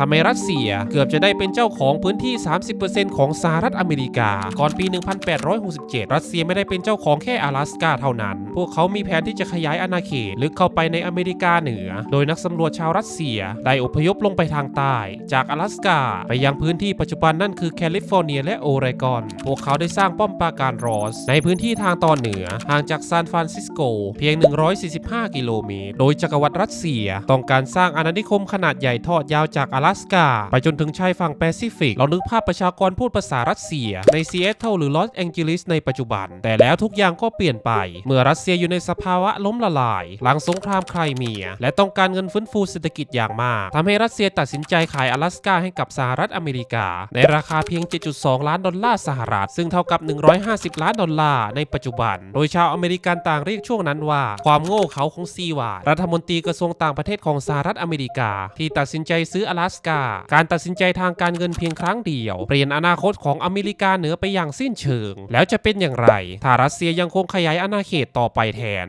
ทำให้รัสเซียเกือบจะได้เป็นเจ้าของพื้นที่ 30%ของสหรัฐอเมริกา ก่อนปี 1867 รัสเซียไม่ได้เป็นเจ้าของแค่阿拉สกาเท่านั้น พวกเขามีแผนที่จะขยายอาณาเขตลึกเข้าไปในอเมริกาเหนือ โดยนักสำรวจชาวรัสเซียได้อพยพลงไปทางใต้ จาก阿拉สกาไปยังพื้นที่ปัจจุบันนั่นคือแคลิฟอร์เนียและโอเรกอน พวกเขาได้สร้างป้อมปราการรอส ในพื้นที่ทางตอนเหนือห่างจากซานฟรานซิสโกเพียง 145 กิโลเมตร โดยจักรวรรดิรัสเซีย ต้องการสร้างอาณานิคมขนาดใหญ่ทอดยาวจาก阿拉 สกาไปจนถึงชายฝั่งแปซิฟิก เรานึกภาพประชากรพูดภาษารัสเซีย ในซีแอตเทิลหรือลอสแองเจลิสในปัจจุบัน แต่แล้วทุกอย่างก็เปลี่ยนไป เมื่อรัสเซียอยู่ในสภาวะล้มละลาย หลังสงครามไครเมีย และต้องการเงินฟื้นฟูเศรษฐกิจอย่างมากทำให้รัสเซียตัดสินใจขาย阿拉สกาให้กับสหรัฐอเมริกา ในราคาเพียง 7.2 ล้านดอลลาร์สหรัฐ ซึ่งเท่ากับ 150 ล้านดอลลาร์ในปัจจุบัน โดยชาวอเมริกันต่างเรียกช่วงนั้นว่า ความโง่เขลาของซีวาร์ดรัฐมนตรีกระทรวงต่างประเทศของสหรัฐอเมริกา ที่ตัดสินใจซื้อ阿拉 สกา การตัดสินใจทางการเงินเพียงครั้งเดียว เปลี่ยนอนาคตของอเมริกาเหนือไปอย่างสิ้นเชิง แล้วจะเป็นอย่างไร ถ้ารัสเซียยังคงขยายอาณาเขตต่อไปแทน